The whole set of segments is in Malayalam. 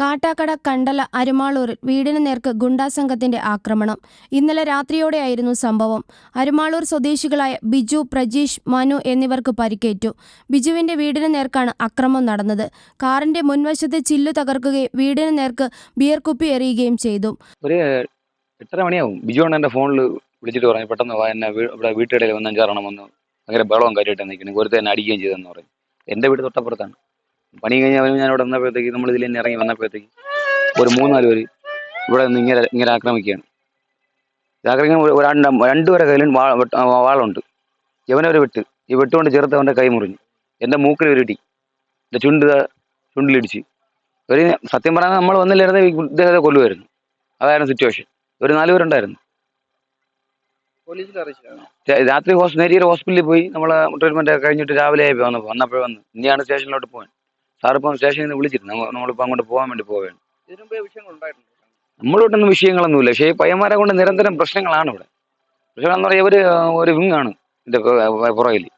കാട്ടാക്കട കണ്ടല അരുമാളൂരിൽ വീടിന് നേർക്ക് ഗുണ്ടാസംഘത്തിന്റെ ആക്രമണം. ഇന്നലെ രാത്രിയോടെയായിരുന്നു സംഭവം. അരുമാളൂർ സ്വദേശികളായ ബിജു പ്രജീഷ് മനു എന്നിവർക്ക് പരിക്കേറ്റു. ബിജുവിന്റെ വീടിന് നേർക്കാണ് അക്രമം നടന്നത്. കാറിന്റെ മുൻവശത്തെ ചില്ലു തകർക്കുകയും വീടിന് നേർക്ക് ബിയർ കുപ്പി എറിയുകയും ചെയ്തു. ഒരു എട്ടര മണിയാവും? ബിജു ആണ് എന്റെ ഫോണിൽ വിളിച്ചിട്ട് പറഞ്ഞു പെട്ടെന്ന് വാ ഇവിടെ വീട്ടിടയിൽ വന്ന് അഞ്ചാറെണ്ണം വന്ന് ഭയങ്കര ബഹളവും കാര്യമായിട്ട് നിൽക്കുന്നത് വെറുതെ എന്നെ അടിക്കുകയും ചെയ്തെന്ന് പറഞ്ഞു. എന്റെ വീട് തൊട്ടപ്പുറത്താണ്. പണി കഴിഞ്ഞാൽ ഞാൻ ഇവിടെ വന്നപ്പോഴത്തേക്ക് നമ്മൾ ഇതിൽ തന്നെ ഇറങ്ങി വന്നപ്പോഴത്തേക്ക് ഒരു മൂന്നാൽ പേര് ഇവിടെ നിന്ന് ഇങ്ങനെ ഇങ്ങനെ ആക്രമിക്കുകയാണ്. ആക്രമിക്കാൻ ഒരു- ഒരാളുടെ രണ്ടുപേരെ കയ്യിലും വാ വാളുണ്ട്. ഇവനവർ വെട്ട് ഈ വെട്ടുകൊണ്ട് ചേർത്ത് അവന്റെ കൈ മുറിഞ്ഞു എന്റെ മൂക്കിൽ ഒരു ഇടി എന്റെ ചുണ്ട് ചുണ്ടിലിടിച്ച് ഒരു സത്യം പറഞ്ഞാൽ നമ്മൾ വന്നില്ലായിരുന്നേ ഇദ്ദേഹത്തെ കൊല്ലുമായിരുന്നു അതായിരുന്നു സിറ്റുവേഷൻ ഒരു നാല് പേരുണ്ടായിരുന്നു. രാത്രി നേരിയ ഹോസ്പിറ്റലിൽ പോയി നമ്മൾ ട്രീറ്റ്മെന്റ് കഴിഞ്ഞിട്ട് രാവിലെ ആയി വന്നപ്പോൾ വന്നപ്പോൾ വന്ന് ഇനിയാണ് സ്റ്റേഷനിലോട്ട് പോകാൻ. സാർ ഇപ്പം സ്റ്റേഷനിൽ നിന്ന് വിളിച്ചിരുന്നു. നമ്മ- നമ്മളിപ്പോൾ അങ്ങോട്ട് പോകാൻ വേണ്ടി പോവുകയാണ്. നമ്മളോട്ടൊന്നും വിഷയങ്ങളൊന്നുമില്ല. പക്ഷേ ഈ പയ്യന്മാരെ കൊണ്ട് നിരന്തരം പ്രശ്നങ്ങളാണ് ഇവിടെ. പ്രശ്നങ്ങളെന്ന് പറഞ്ഞാൽ ഇവർ ഒരു വിങ്ങാണ് ഇതിന്റെ പുറകിൽ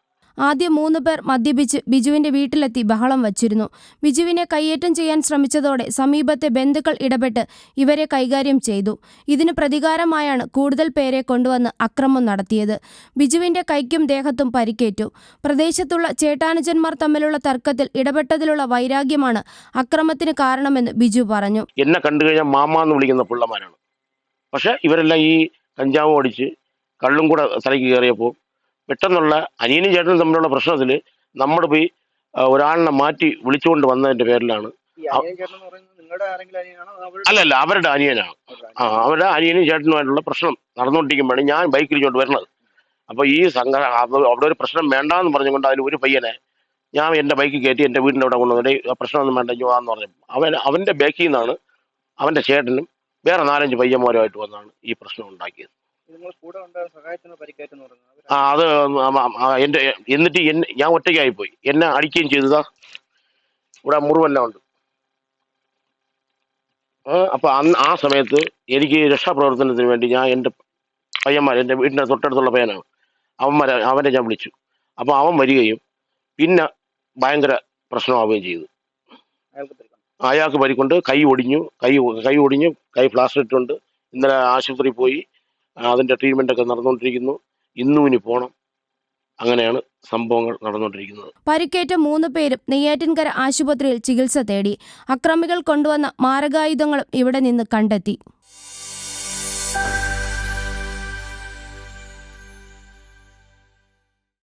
ആദ്യം മൂന്ന് പേർ മദ്യപിച്ച് ബിജുവിന്റെ വീട്ടിലെത്തി ബഹളം വച്ചിരുന്നു. ബിജുവിനെ കയ്യേറ്റം ചെയ്യാൻ ശ്രമിച്ചതോടെ സമീപത്തെ ബന്ധുക്കൾ ഇടപെട്ട് ഇവരെ കൈകാര്യം ചെയ്തു. ഇതിന് പ്രതികാരമായാണ് കൂടുതൽ പേരെ കൊണ്ടുവന്ന് അക്രമം നടത്തിയത്. ബിജുവിന്റെ കൈക്കും ദേഹത്തും പരിക്കേറ്റു. പ്രദേശത്തുള്ള ചേട്ടാനുജന്മാർ തമ്മിലുള്ള തർക്കത്തിൽ ഇടപെട്ടതിലുള്ള വൈരാഗ്യമാണ് അക്രമത്തിന് കാരണമെന്ന് ബിജു പറഞ്ഞു. എന്നെ കണ്ടു കഴിഞ്ഞാൽ മാമ എന്ന് വിളിക്കുന്ന പിള്ളമാരാണ്. പക്ഷെ ഇവരെല്ലാം ഈ കഞ്ചാവും അടിച്ച് കള്ളും കൂടെ തലയ്ക്ക് കയറിയപ്പോൾ പെട്ടെന്നുള്ള അനിയനും ചേട്ടനും തമ്മിലുള്ള പ്രശ്നത്തിൽ നമ്മൾ പോയി ഒരാളിനെ മാറ്റി വിളിച്ചുകൊണ്ട് വന്നതിന്റെ പേരിലാണ്. അല്ലല്ല അവരുടെ അനിയനാണ് ആ അവരുടെ അനിയനും ചേട്ടനുമായിട്ടുള്ള പ്രശ്നം നടന്നുകൊണ്ടിരിക്കുമ്പോഴാണ് ഞാൻ ബൈക്കിൽ ഇങ്ങോട്ട് വരുന്നത്. അപ്പോൾ ഈ സംഘ അവിടെ ഒരു പ്രശ്നം വേണ്ടാന്ന് പറഞ്ഞുകൊണ്ട് അതിൽ ഒരു പയ്യനെ ഞാൻ എന്റെ ബൈക്ക് കയറ്റി എന്റെ വീടിന്റെ അവിടെ കൊണ്ടുവന്നിട്ട് ആ പ്രശ്നമൊന്നും വേണ്ട എന്ന് പറഞ്ഞു. അവൻ അവന്റെ ബാക്കിൽ നിന്നാണ് അവന്റെ ചേട്ടനും വേറെ നാലഞ്ച് പയ്യന്മാരുമായിട്ട് വന്നാണ് ഈ പ്രശ്നം ഉണ്ടാക്കിയത്. നിങ്ങൾ കൂടെ ഉണ്ടായ സഹായത്തിന് പരിക്കേറ്റെന്ന് പറയുന്നത് ആ അത് ആ- എന്റെ എന്നിട്ട് എന്നെ ഞാൻ ഒറ്റയ്ക്കായി പോയി എന്നെ അടിക്കുകയും ചെയ്തതാ. ഇവിടെ മുറിവെല്ലാം ഉണ്ട്. അപ്പൊ അന്ന് ആ സമയത്ത് എനിക്ക് രക്ഷാപ്രവർത്തനത്തിന് വേണ്ടി ഞാൻ എന്റെ പയ്യന്മാർ എന്റെ വീടിന്റെ തൊട്ടടുത്തുള്ള പയ്യനാണ്. അവന്മാരെ അവനെ ഞാൻ വിളിച്ചു. അപ്പൊ അവൻ വരികയും പിന്നെ ഭയങ്കര പ്രശ്നമാവുകയും ചെയ്തു. അയാൾക്ക് പരിക്കണം അയാൾക്ക് പരിക്കൊണ്ട്. കൈ ഒടിഞ്ഞു കൈ കൈ ഒടിഞ്ഞു കൈ പ്ലാസ്റ്റർ ഇട്ടുണ്ട്. ഇന്നലെ ആശുപത്രി പോയി. അതിന്റെ ട്രീറ്റ്മെന്റ് ഒക്കെ നടന്നുകൊണ്ടിരിക്കുന്നു. ഇന്നും ഇനി പോകണം അങ്ങനെയാണ് സംഭവങ്ങൾ നടന്നുകൊണ്ടിരിക്കുന്നത്. പരിക്കേറ്റ മൂന്ന് പേരും നെയ്യാറ്റിൻകര ആശുപത്രിയിൽ ചികിത്സ തേടി. അക്രമികൾ കൊണ്ടുവന്ന മാരകായുധങ്ങളും ഇവിടെ നിന്ന് കണ്ടെത്തി.